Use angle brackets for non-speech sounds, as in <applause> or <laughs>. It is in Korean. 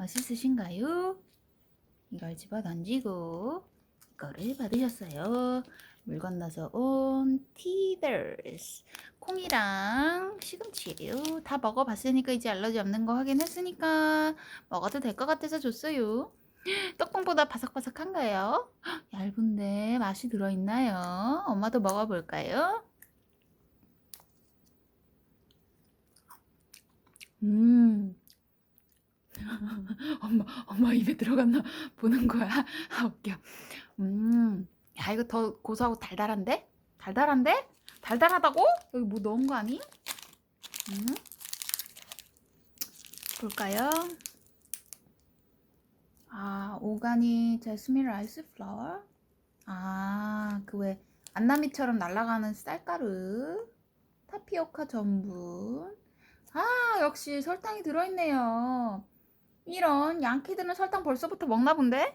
맛있으신가요? 이걸 집어 던지고 이거를 받으셨어요. 물 건너서 온 티더스 콩이랑 시금치예요. 다 먹어봤으니까 이제 알러지 없는 거 확인했으니까 먹어도 될 것 같아서 줬어요. <gasps> 떡콩보다 바삭바삭한가요? <gasps> 얇은데 맛이 들어있나요? 엄마도 먹어볼까요? 음. <laughs> 엄마, 엄마 입에 들어갔나 보는 거야. <laughs> 아, 웃겨. 음. 야, 이거 더 고소하고 달달한데? 달달한데? 달달하다고? 여기 뭐 넣은 거 아니? 음. 볼까요? 아, 오가니 제스민 라이스 플라워. 아, 그 왜 안나미처럼 날아가는 쌀가루. 타피오카 전분. 아, 역시 설탕이 들어있네요. 이런 양키들은 설탕 벌써부터 먹나 본데?